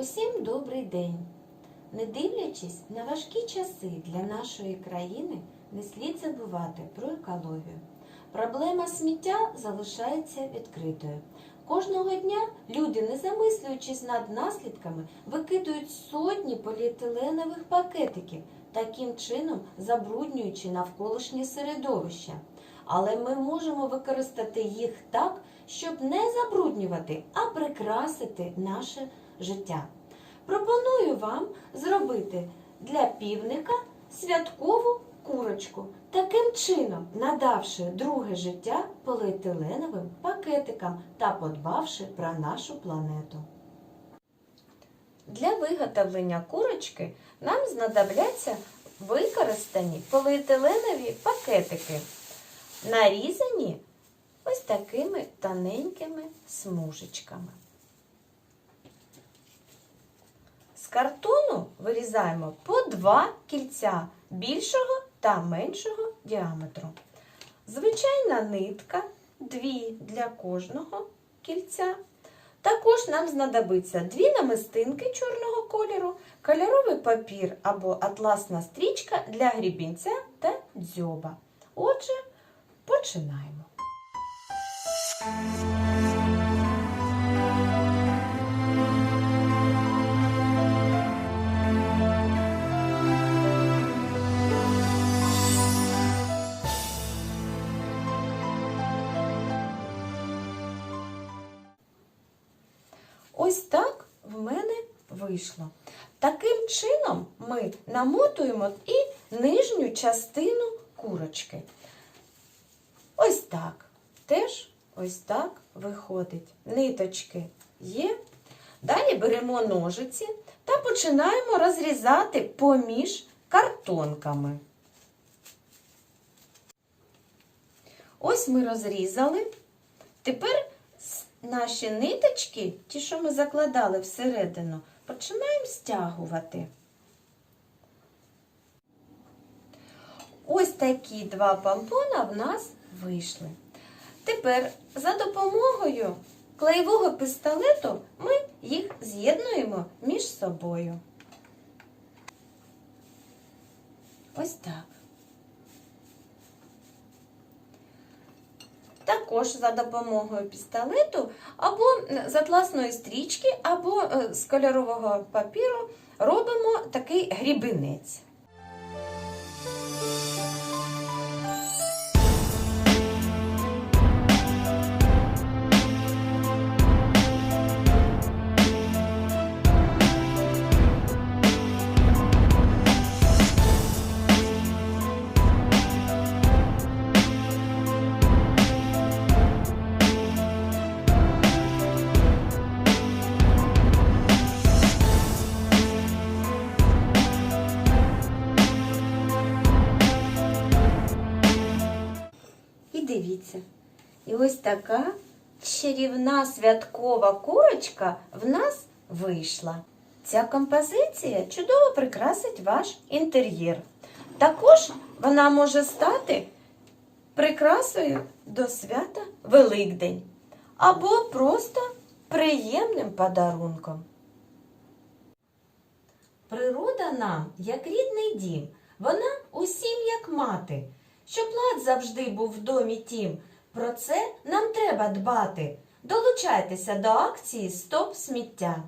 Усім добрий день! Не дивлячись на важкі часи для нашої країни, не слід забувати про екологію. Проблема сміття залишається відкритою. Кожного дня люди, не замислюючись над наслідками, викидують сотні поліетиленових пакетиків, таким чином забруднюючи навколишнє середовище. Але ми можемо використати їх так, щоб не забруднювати, а прикрасити наше життя. Пропоную вам зробити для півника святкову курочку, таким чином надавши друге життя поліетиленовим пакетикам та подбавши про нашу планету. Для виготовлення курочки нам знадобляться використані поліетиленові пакетики, нарізані ось такими тоненькими смужечками. З картону вирізаємо по два кільця більшого та меншого діаметру. Звичайна нитка, дві для кожного кільця. Також нам знадобиться дві намистинки чорного кольору, кольоровий папір або атласна стрічка для грібінця та дзьоба. Отже, починаємо. Ось так в мене вийшло. Таким чином ми намотуємо і нижню частину курочки. Ось так. Теж ось так виходить. Ниточки є. Далі беремо ножиці та починаємо розрізати поміж картонками. Ось ми розрізали. Тепер наші ниточки, ті, що ми закладали всередину, починаємо стягувати. Ось такі два помпона в нас вийшли. Тепер за допомогою клеєвого пістолету ми їх з'єднуємо між собою. Ось так. Також за допомогою пістолету або з атласної стрічки, або е, з кольорового папіру робимо такий грібінець. Дивіться. І ось така чарівна святкова курочка в нас вийшла. Ця композиція чудово прикрасить ваш інтер'єр. Також вона може стати прикрасою до свята Великдень або просто приємним подарунком. Природа нам, як рідний дім, вона усім як мати. Щоб лад завжди був в домі тім, про це нам треба дбати. Долучайтеся до акції Стоп сміття.